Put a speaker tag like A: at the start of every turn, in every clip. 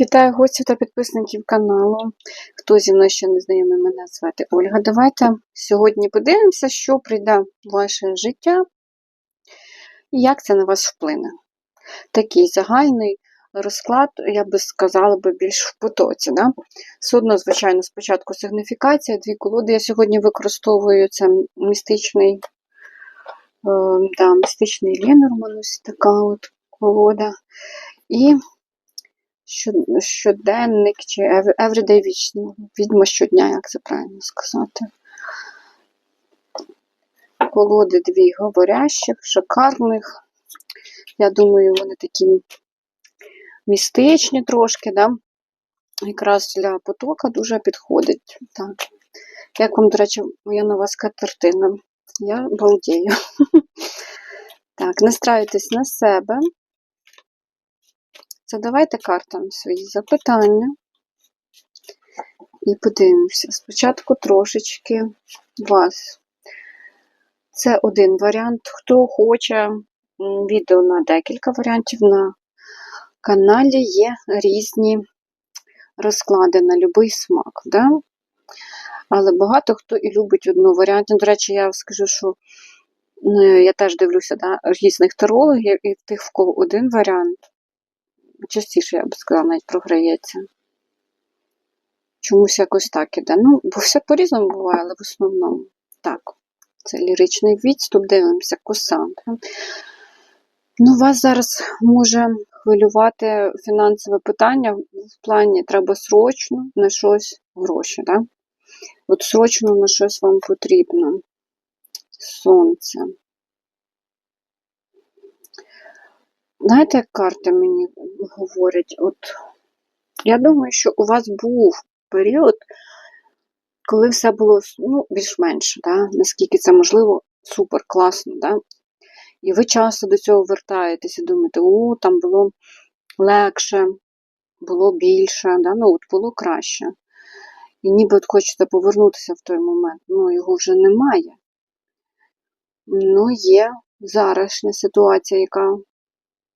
A: Вітаю гостів та підписників каналу. Хто зі мною ще не знайомий, мене звати Ольга. Давайте сьогодні подивимося, що прийде в ваше життя і як це на вас вплине. Такий загальний розклад, я би сказала, би більш в потоці. Да? Судно, звичайно, спочатку сигніфікація, дві колоди. Я сьогодні використовую це містичний, е, да, містичний Ленорман, ось така от колода. І щоденник чи everyday вічно. Відьма щодня, як це правильно сказати. Колоди дві говорящих, шикарних. Я думаю, вони такі містичні трошки, да? якраз для потока дуже підходить. Так. Як вам, до речі, моя нова скатертина? Я балдею. Так, настраюйтесь на себе. Задавайте картам свої запитання. І подивимося. Спочатку трошечки вас. Це один варіант. Хто хоче відео на декілька варіантів на каналі є різні розклади на будь-який смак. Да? Але багато хто і любить одну варіант. До речі, я скажу, що е, я теж дивлюся да, різних тарологів, і тих, в кого один варіант, частіше, я б сказала, навіть програється. Чомусь якось так іде. Ну, бо все по-різному буває, але в основному так. Це ліричний відступ, дивимося, Косандра. Ну, вас зараз може хвилювати фінансове питання в плані треба срочно на щось гроші. Да? От срочно на щось вам потрібно. Сонце. Знаєте, як карти мені говорять? От я думаю, що у вас був період, коли все було ну, більш-менш, да? наскільки це можливо, супер класно. Да? І ви часто до цього вертаєтеся, думаєте, о, там було легше, було більше, да? ну от було краще. І ніби от хочете повернутися в той момент, ну його вже немає. Ну, є зарашня ситуація, яка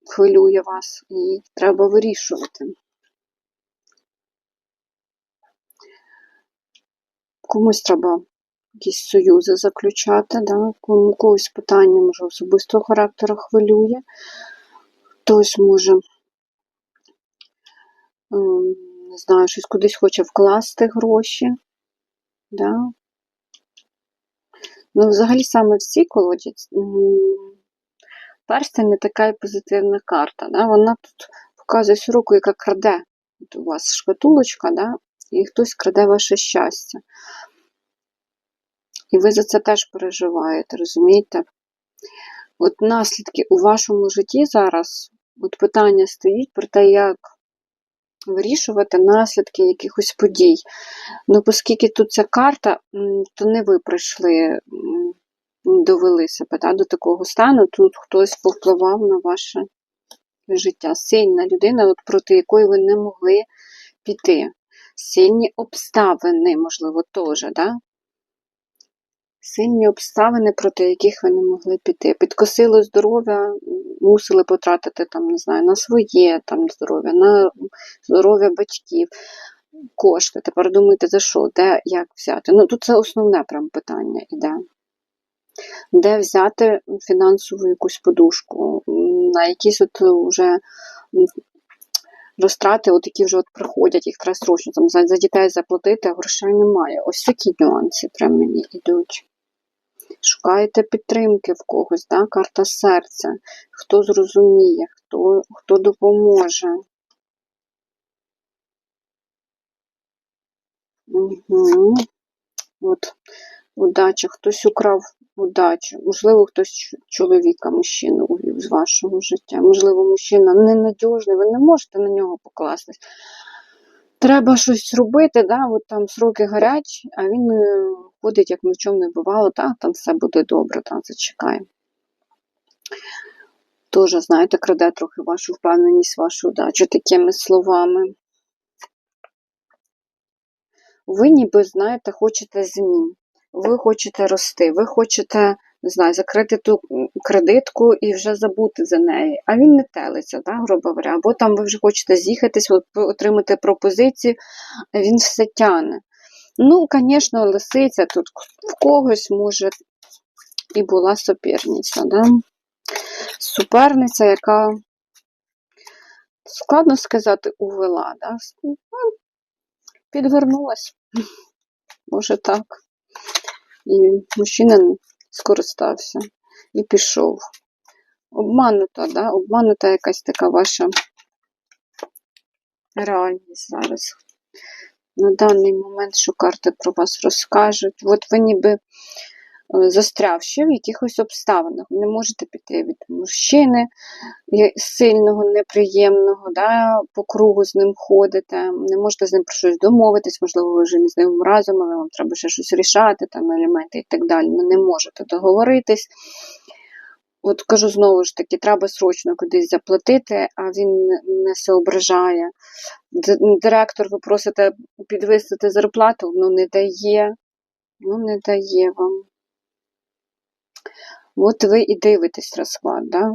A: хвилює вас, і треба вирішувати. Комусь треба якісь союзи заключати, да? когось питання може особистого характеру хвилює. Хтось може, ем, не знаю, щось кудись хоче вкласти гроші. Да? Ну, взагалі, саме в цій колоді перстень не така і позитивна карта. Да? Вона тут показує всю руку, яка краде. От у вас шкатулочка, да? і хтось краде ваше щастя. І ви за це теж переживаєте, розумієте? От наслідки у вашому житті зараз, от питання стоїть про те, як вирішувати наслідки якихось подій. Ну, оскільки тут ця карта, то не ви прийшли, м, довели себе да, до такого стану, тут хтось повпливав на ваше життя. Сильна людина, от проти якої ви не могли піти. Сильні обставини, можливо, теж, да? Сильні обставини, проти яких ви не могли піти. Підкосило здоров'я, мусили потратити там, не знаю, на своє там здоров'я, на здоров'я батьків, кошти. Тепер думайте, за що, де, як взяти. Ну, тут це основне прям питання іде. Де взяти фінансову якусь подушку, на якісь от вже розтрати, от які вже от приходять, їх треба срочно там за, за дітей заплатити, а грошей немає. Ось такі нюанси прям мені йдуть. Шукаєте підтримки в когось, да? карта серця, хто зрозуміє, хто, хто допоможе. Угу. От, удача, хтось украв удачу. Можливо, хтось чоловіка, мужчину увів з вашого життя. Можливо, мужчина ненадіжний, ви не можете на нього покластись. Треба щось робити, да? от там сроки горять, а він е, ходить, як ні не бувало, так, там все буде добре, там зачекає. Теж, знаєте, краде трохи вашу впевненість, вашу удачу такими словами. Ви ніби, знаєте, хочете змін. Ви хочете рости, ви хочете не знаю, закрити ту кредитку і вже забути за неї. А він не телиться, да, грубо говоря. Або там ви вже хочете з'їхатись, отримати пропозицію, він все тяне. Ну, звісно, лисиця тут в когось може і була суперниця. Да? Суперниця, яка, складно сказати, увела. Да? Ну, підвернулась. Може так. І мужчина скористався і пішов. Обманута, да? обманута якась така ваша реальність зараз. На даний момент, що карти про вас розкажуть. От ви ніби застрявши в якихось обставинах. Не можете піти від мужчини сильного, неприємного, да, по кругу з ним ходите, не можете з ним про щось домовитись, можливо, ви вже не з ним разом, але вам треба ще щось рішати, там елементи і так далі. Ну, не можете договоритись. От кажу знову ж таки, треба срочно кудись заплатити, а він не соображає. Директор, ви просите підвисити зарплату, ну не дає. Ну, не дає вам. От ви і дивитесь розклад, да?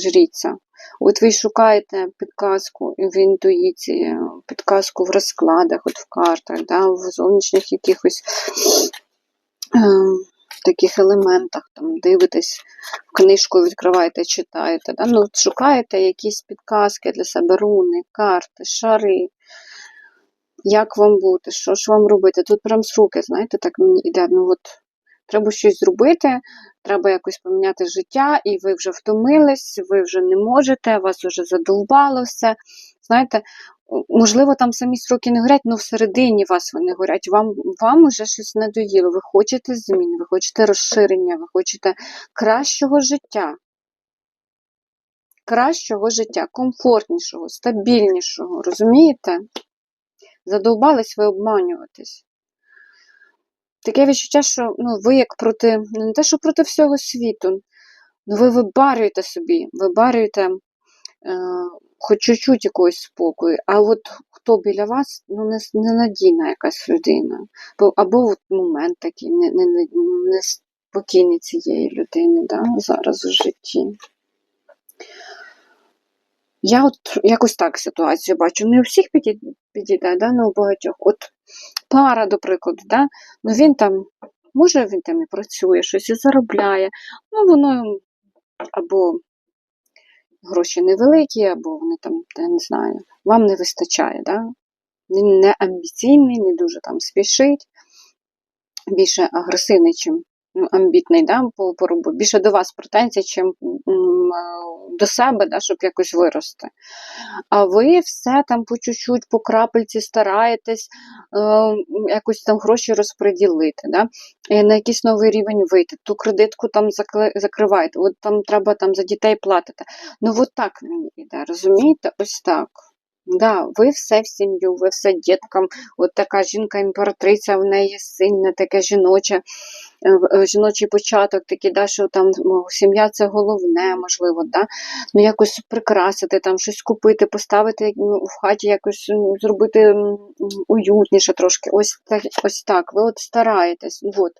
A: жріця. От ви шукаєте підказку в інтуїції, підказку в розкладах, от в картах, да? в зовнішніх якихось е, таких елементах, там дивитесь, книжку відкриваєте, читаєте. Да? Ну, шукаєте якісь підказки для себе, руни, карти, шари. Як вам бути, що ж вам робити? Тут прям з руки, знаєте, так мені іде. Ну от треба щось зробити, треба якось поміняти життя, і ви вже втомились, ви вже не можете, вас вже задовбало все. Знаєте, можливо, там самі сроки не горять, але всередині вас вони горять. Вам, вам вже щось надоїло. Ви хочете змін, ви хочете розширення, ви хочете кращого життя. Кращого життя, комфортнішого, стабільнішого. Розумієте? Задовбались ви обманюватись. Таке відчуття, що ну, ви як проти, ну, не те, що проти всього світу, ну ви вибарюєте собі, вибарюєте е, хоч чуть-чуть якогось спокою, а от хто біля вас, ну, не, ненадійна якась людина. Бо- Або от момент такий не, не, не, неспокійний цієї людини да, зараз у житті. Я от якось так ситуацію бачу. Не у всіх підійде, підійде да, не у багатьох. От пара, до прикладу, да, ну він там, може він там і працює, щось і заробляє, ну воно або гроші невеликі, або вони там, я не знаю, вам не вистачає. Да? Він не амбіційний, не дуже там спішить, більше агресивний, чим ну, амбітний, да, по, по роботі. більше до вас претензій, чим е, до себе, да, щоб якось вирости. А ви все там по чуть-чуть, по крапельці стараєтесь якось там гроші розподілити, да? на якийсь новий рівень вийти, ту кредитку там закривайте, от там треба там за дітей платити. Ну, от так мені йде, розумієте? Ось так. Да, ви все в сім'ю, ви все діткам. От така жінка-імператриця, в неї сильне, таке жіноче, е, е, жіночий початок, такий, да, що там сім'я це головне, можливо, да? ну якось прикрасити, там щось купити, поставити в хаті, якось зробити уютніше трошки. Ось так, ось так. Ви от стараєтесь. От.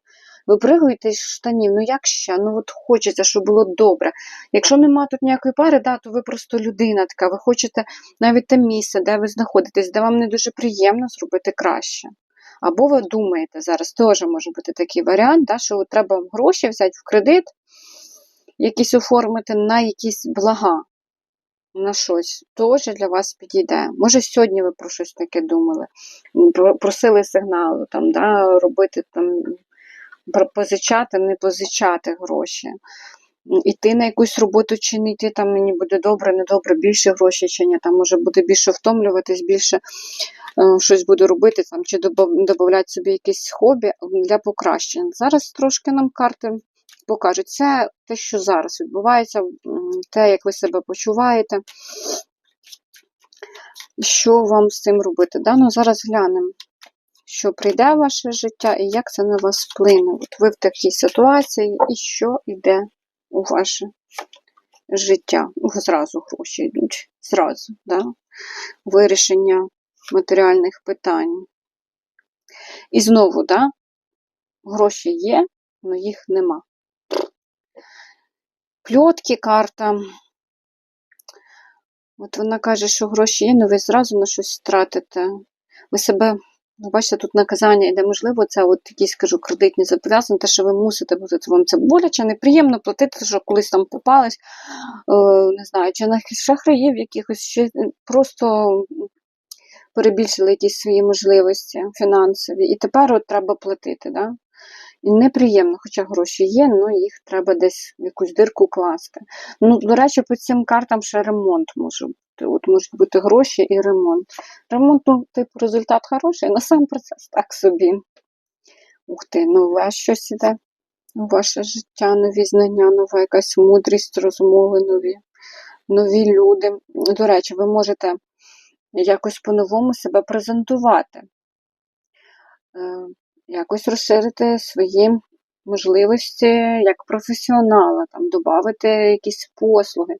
A: Випригуєте з штанів, ну як ще? Ну от хочеться, щоб було добре. Якщо нема тут ніякої пари, да, то ви просто людина така, ви хочете навіть те місце, де ви знаходитесь, де вам не дуже приємно зробити краще. Або ви думаєте, зараз теж може бути такий варіант, да, що треба вам гроші взяти в кредит, якісь оформити на якісь блага, на щось, теж для вас підійде. Може, сьогодні ви про щось таке думали, просили сигналу, там, да, робити там, позичати, не позичати гроші. Іти на якусь роботу чи не йти, там мені буде добре, не добре, більше грошей чи ні, там може буде більше втомлюватись, більше е, щось буду робити, там, чи додати собі якесь хобі для покращення. Зараз трошки нам карти покажуть. Це те, що зараз відбувається, те, як ви себе почуваєте. Що вам з цим робити? Да? Ну, зараз глянемо, що прийде в ваше життя і як це на вас вплине. От ви в такій ситуації, і що йде у ваше життя. Ну, Зразу гроші йдуть. Зразу, да? вирішення матеріальних питань. І знову, да, гроші є, але їх нема. Пльотки карта. От вона каже, що гроші є, але ви зразу на щось втратите. Ви себе, бачите, тут наказання йде, можливо, це от якісь, кажу, кредитні зобов'язання, те, що ви мусите бути, вам це боляче, неприємно платити, що колись там попались, е, не знаю, чи на шахраїв якихось, чи просто перебільшили якісь свої можливості фінансові, і тепер от треба платити. Да? І неприємно, хоча гроші є, але їх треба десь в якусь дирку класти. Ну, до речі, по цим картам ще ремонт може бути. От можуть бути гроші і ремонт. Ремонт, ну, типу, результат хороший, але сам процес так собі. Ух ти, нове щось іде ваше життя, нові знання, нова якась мудрість, розмови нові, нові люди. До речі, ви можете якось по-новому себе презентувати, е, якось розширити свої можливості як професіонала, там, додати якісь послуги,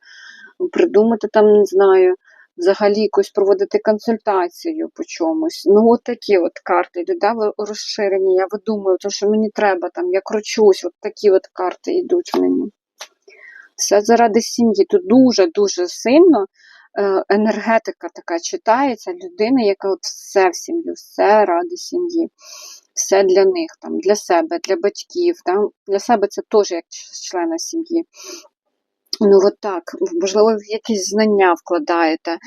A: придумати там, не знаю, взагалі якось проводити консультацію по чомусь. Ну, от такі от карти йдуть, да, розширені. Я видумую, то, що мені треба, там, я кручусь, от такі от карти йдуть мені. Все заради сім'ї. Тут дуже-дуже сильно е, енергетика така читається людини, яка от все в сім'ю, все ради сім'ї, все для них, там, для себе, для батьків. Там, для себе це теж як члена сім'ї. Ну, от так, можливо, в якісь знання вкладаєте,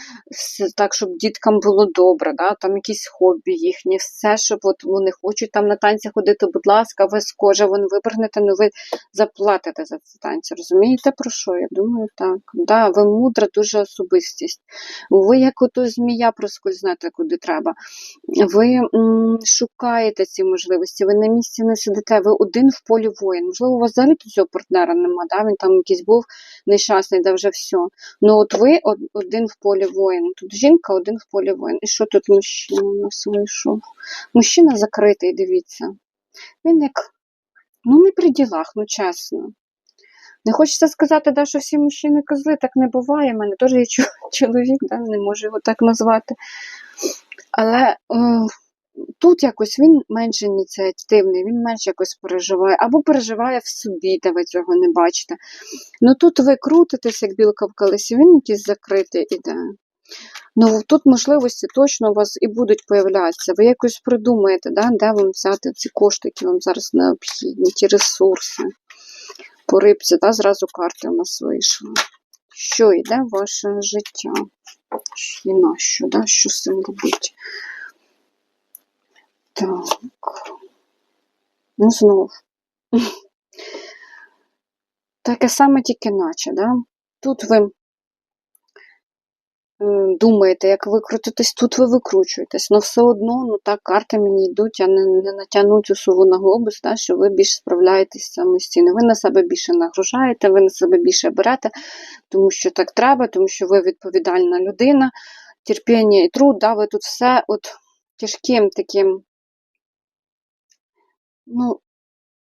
A: так, щоб діткам було добре, да? там якісь хобі їхні, все, щоб от вони хочуть там на танці ходити, будь ласка, ви з кожи вон вибрнете, ну ви заплатите за ці танці. Розумієте про що? Я думаю, так. Да, ви мудра дуже особистість. Ви як ото змія проскользнете куди треба. Ви м, шукаєте ці можливості, ви на місці не сидите, ви один в полі воїн. Можливо, у вас взагалі цього партнера нема, да? він там якийсь був нещасний, да вже все. Ну от ви один в полі воїн. Тут жінка один в полі воїн. І що тут мужчина у нас вийшов? Мужчина закритий, дивіться. Він як, ну не при ділах, ну чесно. Не хочеться сказати, да, що всі мужчини козли, так не буває. У мене теж є чоловік, да, не можу його так назвати. Але е, тут якось він менш ініціативний, він менш якось переживає, або переживає в собі, де ви цього не бачите. Ну тут ви крутитесь, як білка в колесі, він якийсь закритий іде. Ну тут можливості точно у вас і будуть появлятися. Ви якось придумаєте, да, де вам взяти ці кошти, які вам зараз необхідні, ті ресурси. По рибці, да, зразу карти у нас вийшли. Що йде ваше життя? І на що, да? що з цим робити? Так. Ну, знов. Таке саме тільки наче, да? Тут ви е, думаєте, як викрутитись, тут ви викручуєтесь. але все одно, ну так, карти мені йдуть, я не, не натягну цю сову на глобус, да, що ви більш справляєтесь самостійно. Ви на себе більше нагружаєте, ви на себе більше берете, тому що так треба, тому що ви відповідальна людина, терпіння і труд, да, ви тут все от тяжким таким, ну,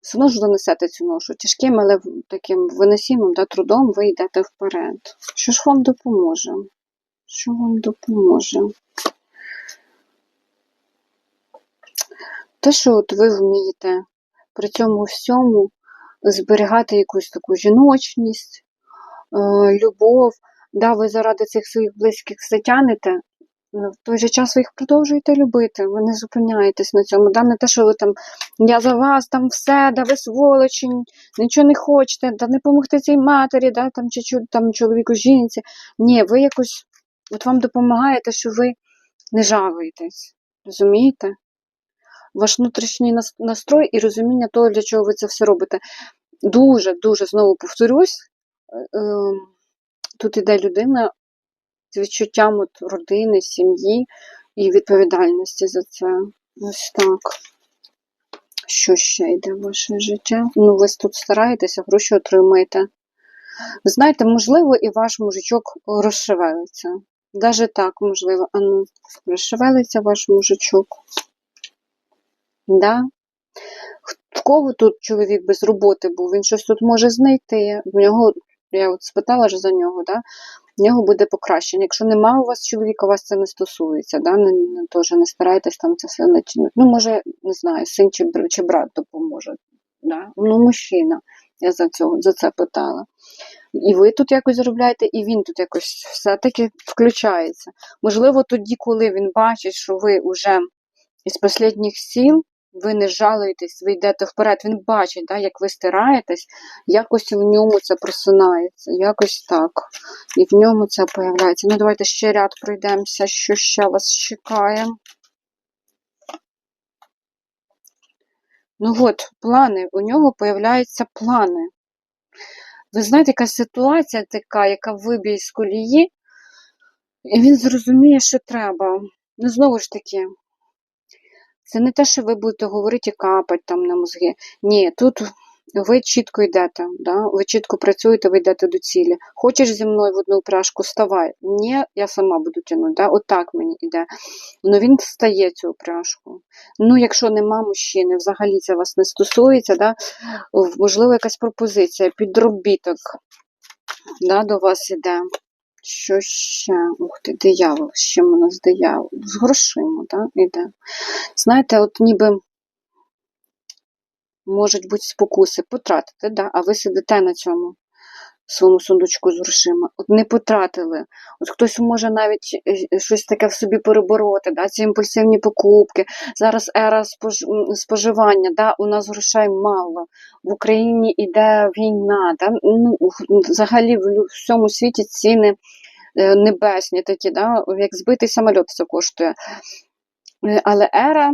A: все одно ж донесете цю ношу тяжким, але таким виносімим да, трудом ви йдете вперед. Що ж вам допоможе? Що вам допоможе? Те, що от ви вмієте при цьому всьому зберігати якусь таку жіночність, е, любов, да, ви заради цих своїх близьких затягнете, але в той же час ви їх продовжуєте любити, ви не зупиняєтесь на цьому. Да? Не те, що ви там, я за вас там все, да ви сволочі, нічого не хочете, да не помогти цій матері, да, там, чи там, чоловіку, жінці. Ні, ви якось, от вам допомагає те, що ви не жалуєтесь. Розумієте? Ваш внутрішній настрой і розуміння того, для чого ви це все робите. Дуже, дуже знову повторюсь, е, ем, тут іде людина з відчуттям от родини, сім'ї і відповідальності за це. Ось так. Що ще йде в ваше життя? Ну, ви тут стараєтеся, гроші отримаєте. Знаєте, можливо, і ваш мужичок розшевелиться. Даже так, можливо. А ну, розшевелиться ваш мужичок. Да? В кого тут чоловік без роботи був? Він щось тут може знайти. В нього, я от спитала ж за нього, да? В нього буде покращення. Якщо немає у вас чоловіка, вас це не стосується. Да? Не, не, теж не старайтесь там це все натягнути. Ну, може, не знаю, син чи, чи брат допоможе. Да? Ну, мужчина. Я за, цього, за це питала. І ви тут якось заробляєте, і він тут якось все-таки включається. Можливо, тоді, коли він бачить, що ви вже із останніх сіл, ви не жалуєтесь, ви йдете вперед, він бачить, да, як ви стираєтесь, якось в ньому це просинається, якось так. І в ньому це появляється. Ну, давайте ще ряд пройдемося, що ще вас чекає. Ну от, плани, у нього появляються плани. Ви знаєте, яка ситуація така, яка виб'є з колії, і він зрозуміє, що треба. Ну, знову ж таки, це не те, що ви будете говорити і капати там на мозги. Ні, тут ви чітко йдете, да? ви чітко працюєте, ви йдете до цілі. Хочеш зі мною в одну пряжку, ставай. Ні, я сама буду тягнути. Да? Отак мені йде. Ну він встає цю пряжку. Ну, якщо нема мужчини, взагалі це вас не стосується, да? Можливо, якась пропозиція, підробіток да, до вас іде. Що ще? Ух ти, диявол, ще у нас диявол? З грошима, так, іде. Знаєте, от ніби можуть бути спокуси потратити, да, а ви сидите на цьому своєму сундучку з грошима. От не потратили. От хтось може навіть е, щось таке в собі перебороти, да, ці імпульсивні покупки. Зараз ера спож... споживання, да, у нас грошей мало. В Україні йде війна. Да, ну, взагалі в всьому світі ціни е, небесні такі, да, як збитий самоліт це коштує. Е, Але ера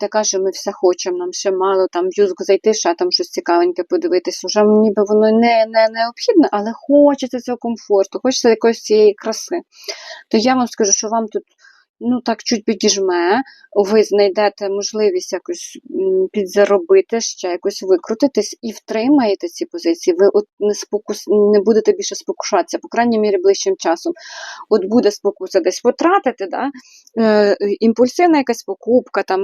A: така, що ми все хочемо, нам ще мало там в юзку зайти, ще там щось цікавеньке подивитися. Вже ніби воно не, не необхідне, але хочеться цього комфорту, хочеться якоїсь цієї краси. То я вам скажу, що вам тут ну так чуть підіжме, ви знайдете можливість якось підзаробити, ще якось викрутитись і втримаєте ці позиції. Ви от не спокус не будете більше спокушатися, по крайній мірі ближчим часом. От буде спокуса десь потратити, да? е, імпульсивна якась покупка, там,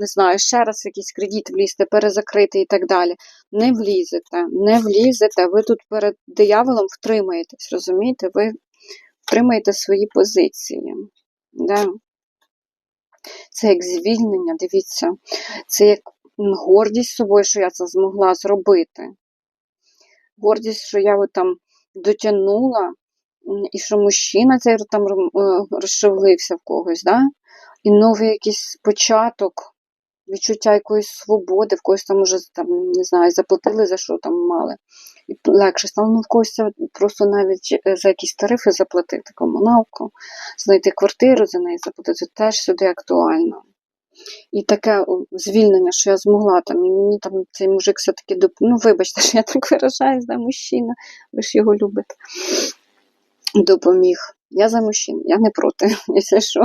A: не знаю, ще раз якийсь кредит влізти, перезакрити і так далі. Не влізете, не влізете. Ви тут перед дияволом втримаєтесь, розумієте? Ви втримаєте свої позиції. Да. Це як звільнення, дивіться, це як гордість собою, що я це змогла зробити. Гордість, що я там дотягнула, і що мужчина цей там е, розшевлився в когось, да? і новий якийсь початок, відчуття якоїсь свободи, в когось там уже там, не знаю, заплатили за що там мали. І легше стало, ну в когось це просто навіть е, за якісь тарифи заплатити комуналку, знайти квартиру за неї заплатити, теж сюди актуально. І таке звільнення, що я змогла там, і мені там цей мужик все-таки доп... Ну, вибачте, що я так виражаюсь, да, мужчина, ви ж його любите. Допоміг. Я за мужчин, я не проти, якщо що.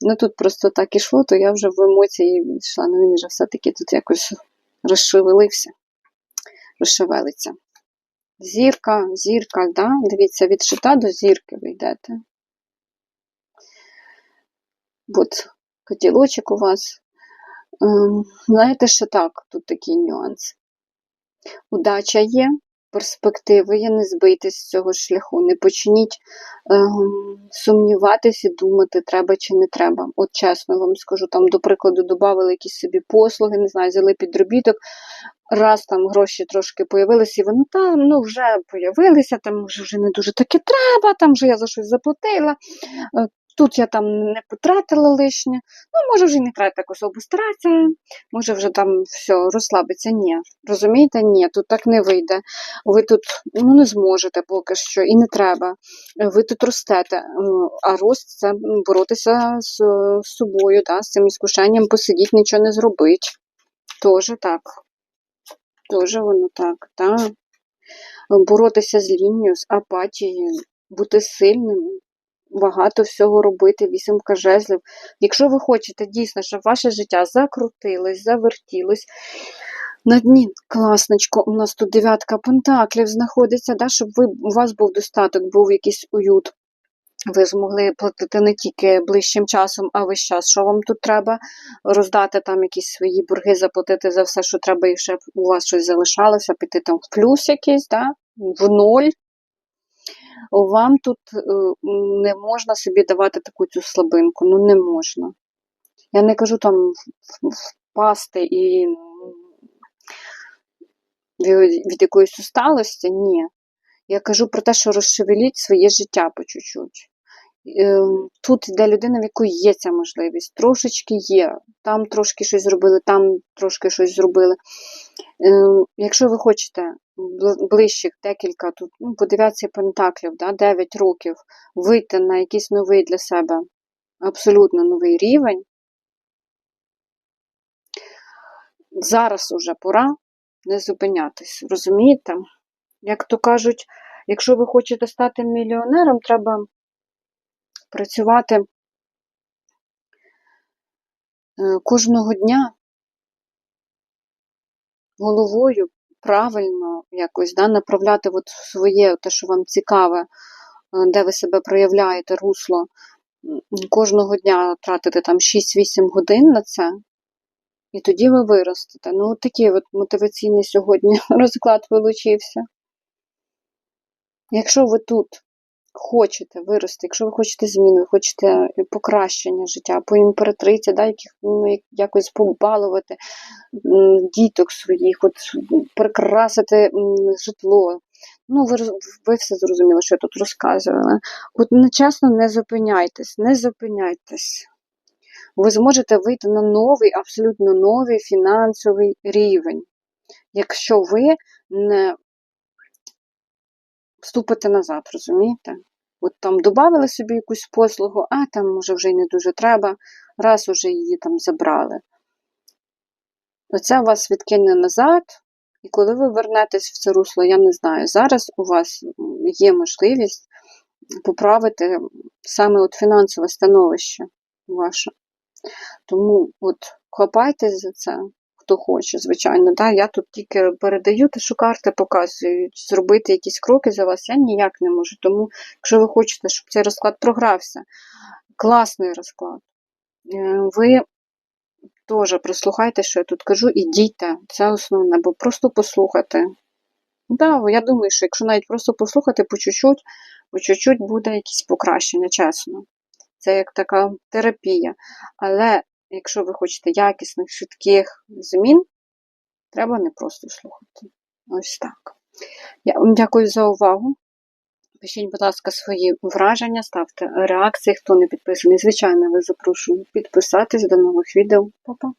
A: Ну тут просто так ішло, то я вже в емоції йшла. Ну він вже все-таки тут якось розшевелився, розшевелиться. Зірка, зірка, да? дивіться, від шита до зірки ви йдете. От котілочок у вас. Ем, знаєте, що так, тут такий нюанс. Удача є, перспективи є, не збийтесь з цього шляху, не почніть ем, сумніватись думати, треба чи не треба. От чесно вам скажу, там, до прикладу, додали якісь собі послуги, не знаю, взяли підробіток, раз там гроші трошки появилися, і вони там ну, вже появилися, там вже, не дуже таки треба, там вже я за щось заплатила. Тут я там не потратила лишнє, ну, може, вже не треба так особо старатися, може вже там все, розслабиться. Ні. Розумієте? Ні, тут так не вийде. Ви тут ну, не зможете поки що і не треба. Ви тут ростете. А рост це боротися з, з собою, да, з цим іскушенням, посидіть, нічого не зробить. Тоже так. Тоже воно так, так. Боротися з лінією, з апатією, бути сильними багато всього робити, вісімка жезлів. Якщо ви хочете дійсно, щоб ваше життя закрутилось, завертілось, на дні класничко, у нас тут дев'ятка пентаклів знаходиться, да, щоб ви, у вас був достаток, був якийсь уют. Ви змогли платити не тільки ближчим часом, а весь час. Що вам тут треба? Роздати там якісь свої борги, заплатити за все, що треба, і ще у вас щось залишалося, піти там в плюс якийсь, да? в ноль вам тут е, не можна собі давати таку цю слабинку. Ну не можна. Я не кажу там впасти і від, якоїсь усталості, ні. Я кажу про те, що розшевеліть своє життя по чуть-чуть. Ем, Тут йде людина, в якої є ця можливість. Трошечки є. Там трошки щось зробили, там трошки щось зробили. Ем, Якщо ви хочете ближчих декілька, тут ну, по дев'ятці пентаклів, да, 9 років, вийти на якийсь новий для себе абсолютно новий рівень, зараз уже пора не зупинятись, розумієте? Як то кажуть, якщо ви хочете стати мільйонером, треба працювати е, кожного дня головою правильно якось да, направляти от своє, те, що вам цікаве, е, де ви себе проявляєте, русло. Кожного дня тратити там 6-8 годин на це, і тоді ви виростете. Ну, от такий от мотиваційний сьогодні розклад вилучився. Якщо ви тут хочете вирости, якщо ви хочете змін, ви хочете покращення життя, по імператриці, да, яких, ну, якось побалувати діток своїх, от, прикрасити житло. Ну, ви, ви все зрозуміли, що я тут розказувала. От нечесно не зупиняйтесь, не зупиняйтесь. Ви зможете вийти на новий, абсолютно новий фінансовий рівень, якщо ви не вступите назад, розумієте? От там додали собі якусь послугу, а там може вже й не дуже треба, раз уже її там забрали. Оце вас відкине назад, і коли ви вернетесь в це русло, я не знаю, зараз у вас є можливість поправити саме от фінансове становище ваше. Тому от хапайтесь за це, хто хоче, звичайно. Да? Я тут тільки передаю те, що карти показують, зробити якісь кроки за вас я ніяк не можу. Тому, якщо ви хочете, щоб цей розклад програвся, класний розклад. Е, Ви теж прислухайте, що я тут кажу, і дійте. Це основне, бо просто послухати. Да, я думаю, що якщо навіть просто послухати по чуть-чуть, по чуть-чуть буде якісь покращення, чесно. Це як така терапія. Але якщо ви хочете якісних, швидких змін, треба не просто слухати. Ось так. Я вам дякую за увагу. Пишіть, будь ласка, свої враження, ставте реакції, хто не підписаний. Звичайно, ви запрошую підписатись до нових відео. Па-па!